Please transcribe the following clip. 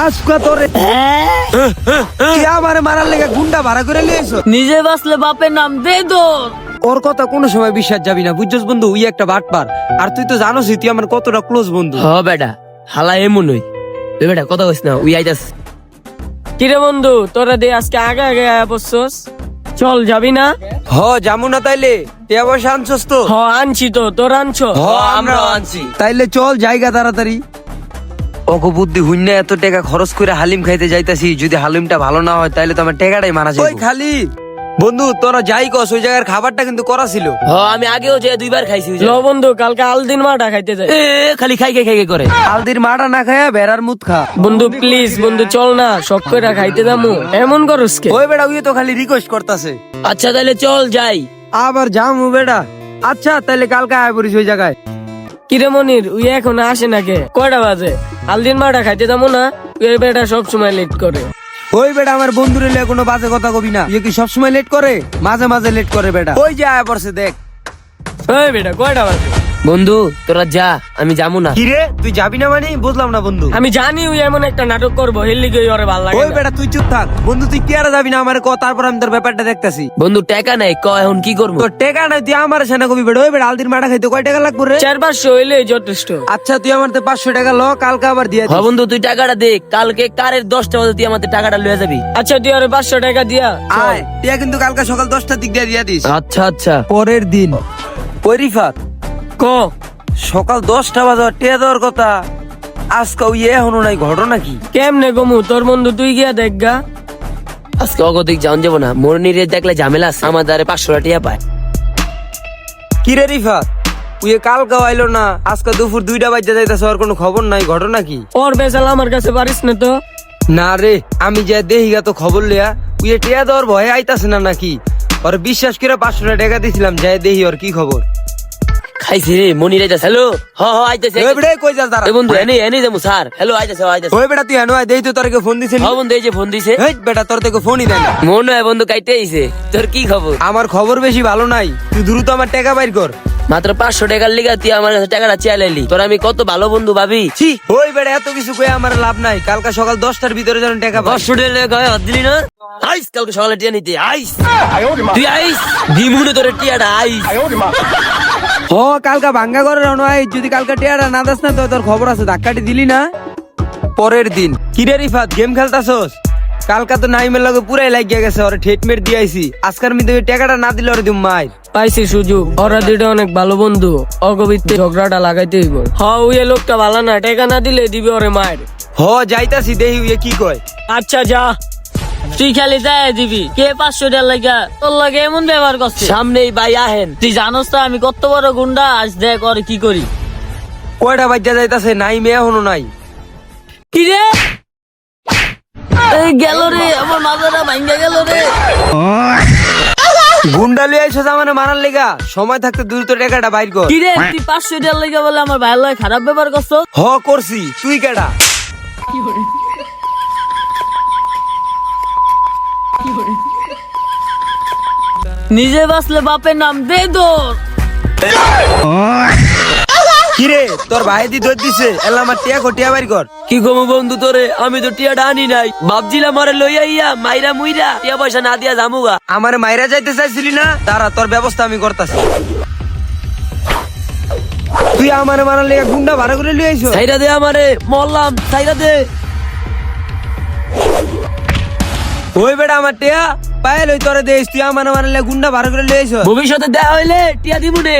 আজকা তোরে কে আমারে মারার লেগে গুন্ডা ভাড়া করে লিয়েছ নিজে বাঁচলে বাপের নাম দে তোর। ওর কথা কোনো সময় বিশ্বাস যাবি না বুঝছস বন্ধু উই একটা বাটপার। আর তুই তো জানোসই তুই আমার কতটা ক্লোজ বন্ধু। হ বেটা হালা এমন হই। বেটা কথা কইস না উই আইতাস কিরে বন্ধু তোরা দে আজকে আগে আগে আয়া পড়ছস চল যাবি না? হ যামু না তাইলে। টিয়া পয়সা আনছস তো? হ আনছি তো তোর আনছো? হ আমরাও আনছি। তাইলে চল জায়গা তাড়াতাড়ি। অগো বুদ্ধি হুন্য এত টাকা খরচ করে হালিম খাইতে যাইতাছি যদি হালিমটা ভালো না হয় তাইলে তো আমার টাকাটাই মারা যায় ওই খালি! বন্ধু তোরা যাই কস ওই জায়গার খাবারটা কিন্তু করা ছিল। আমি আগেও যে দুইবার খাইছি ল বন্ধু কালকে আলদিন মাটা খাইতে যাই। খালি খাই খাই খাই করে। হালদির মাটা না খায়া ভেড়ার মুত খা। বন্ধু প্লিজ বন্ধু চল না শখ করে খাইতে যামু। এমন করস কে? ওই বেটা উই তো খালি রিকোয়েস্ট করতাছে। আচ্ছা তাহলে চল যাই। আবার যামু বেটা আচ্ছা তাইলে কালকে আয় পড়িস ওই জায়গায়। কিরে মনির উই এখন আসে না কে? কয়টা বাজে? আলদিন মাটা খাইতে যাব না? ওই বেটা সবসময় লেট করে। ওই বেটা আমার বন্ধুরে লিয়ে কোনো বাজে কথা কবি না। ইয়ে কি সবসময় লেট করে? মাঝে মাঝে লেট করে বেটা। ওই যে আয়া পড়ছে দেখ। ওই বেটা কয়টা বাজে? বন্ধু তোরা যা আমি যাব না। কিরে তুই যাবি না মানে? বুঝলাম না বন্ধু। আমি জানি ওই এমন একটা নাটক করব হেললি গিয়ে ওরে ভালো লাগে ওই। বেটা তুই চুপ থাক। বন্ধু তুই কি আর যাবি না আমার ক তারপর আমি তোর ব্যাপারটা দেখতাছি। বন্ধু টাকা নাই ক এখন কি করব? তোর টেকা নাই তুই আমার সেনা কবি বেটা। ওই বেটা আলদির মাটা খাইতে কয় টাকা লাগবে রে? চার পাঁচশো হইলে যথেষ্ট। আচ্ছা তুই আমার তো পাঁচশো টাকা ল কালকে আবার দিয়ে হ দিস। বন্ধু তুই টাকাটা দে কালকে কারের দশটা বাজে তুই আমাদের টাকাটা লয়ে যাবি। আচ্ছা তুই ওরে পাঁচশো টাকা দিয়া আয়। টিয়া কিন্তু কালকে সকাল দশটার দিক দিয়ে দিয়ে দিস। আচ্ছা আচ্ছা। পরের দিন। পরিফাত। ক সকাল দশটা বাজে টিয়া দেওয়ার কথা। আজকে ওই এখনও নাই ঘটনা কি? কেমনে গমু? তোর বন্ধু তুই গিয়া দেখ গা। আজকে অগতিক যাওন যাব না মরনিরে দেখলে ঝামেলা আছে আমার দ্বারে পাঁচশো টাকা পায়। কিরে রিফাত? উই কালকে আইলো না আজকে দুপুর দুইটা বাজে যাইতেছে আর কোনো খবর নাই ঘটনা কি? ওর বেচাল আমার কাছে পারিস না তো। না রে আমি যে দেহি গা তো খবর লিয়া উই টিয়া দেওয়ার ভয়ে আইতাছে না নাকি? ওর বিশ্বাস করে পাঁচশো টাকা দিছিলাম যাই দেহি ওর কি খবর। খাইছি রে মনির আইতাছে। হ্যালো হ হ আইতাছে ওই বেটা কই যাস দাঁড়া? বন্ধু এনে এনে যাব স্যার। হ্যালো আইতাছে আইতাছে। ওই বেটা তুই হেন দেই তো তোর ফোন দিছিস হ বন্ধু এই যে ফোন দিছে। হেই বেটা তোর থেকে ফোনই দেয় না। মনে হয় বন্ধু কাইতে আইছে। তোর কি খবর? আমার খবর বেশি ভালো নাই। তুই দ্রুত আমার টাকা বাইর কর। মাত্র পাঁচশো টাকার লিগা তুই আমার কাছে টাকাটা চাইলাইলি তোর আমি কত ভালো বন্ধু ভাবি? ওই বেড়া এত কিছু কয়ে আমার লাভ নাই। কালকে সকাল দশটার ভিতরে যেন টাকা পাঁচশো টাকা দিলি না? আইস কালকে সকালে টিয়া নিতে আইস। তুই আইস দিমুনে তোর টিয়াটা আইস। ও কালকা ভাঙ্গা করে রওনা হয় যদি কালকে টিয়াটা না দাস না তো তোর খবর আছে ধাক্কাটি দিলি না? পরের দিন। কিরে রিফাত গেম খেলতাছস? কালকা তো নাইমের লগে পুরাই লাগিয়ে গেছে ওরে ঠেটমেট দিয়াইছি আজকার ওই টাকাটা না দিলে ওরে দিম মাই পাইছি সুযোগ ওরা দুইটা অনেক ভালো বন্ধু অগবিত্তে ঝগড়াটা লাগাইতে হইব। হ ওই লোকটা ভালো না টাকা না দিলে দিবি ওরে মায়ের হ যাইতাছি দেহি উইয়ে কি কয়। আচ্ছা যা। তুই খালি যাই দিবি। কে পাঁচশো টাকা লাগা তোর লাগে এমন ব্যবহার করছে। সামনেই ভাই আহেন। তুই জানোস তো আমি কত বড় গুন্ডা আজ দেখ ওর কি করি। কয়টা বাজ্যা যাইতাছে নাই মেয়ে এখনও নাই। কি রে এই গেল রে আমার মাথাটা ভাঙ্গা গেল রে। গুন্ডা লিয়ে আইসো মানে মারার লেগা। সময় থাকতে দ্রুত টাকাটা বাইর কর। কি রে তুই পাঁচশো টাকা লাগা বলে আমার ভাইয়ের লগে খারাপ ব্যবহার করছ হ করছি। তুই কেডা? নিজে বাঁচলে বাপের নাম দে তোর কিরে তোর ভাই দি দৌড় দিছে এলা আমার টিয়া কো টিয়া বাইর কর কি কমু বন্ধু তোরে আমি তো টিয়াটা আনি নাই। ভাবছিলাম আরে লইয়া ইয়া মাইরা মুইরা টিয়া পয়সা না দিয়া জামুগা। আমার মাইরা যাইতে চাইছিলি না? তারা তোর ব্যবস্থা আমি করতাছি। তুই আমার মারার লেগে গুন্ডা ভাড়া করে লিয়ে আইছো সাইরা দে আমারে মরলাম সাইরা দে। ওই বেটা আমার টিয়া পায়ে লই তোরে দেশ তুই আমার মানে গুন্ডা ভাড়া করে লইছ ভবিষ্যতে দেয়া হইলে টিয়া দিমুনে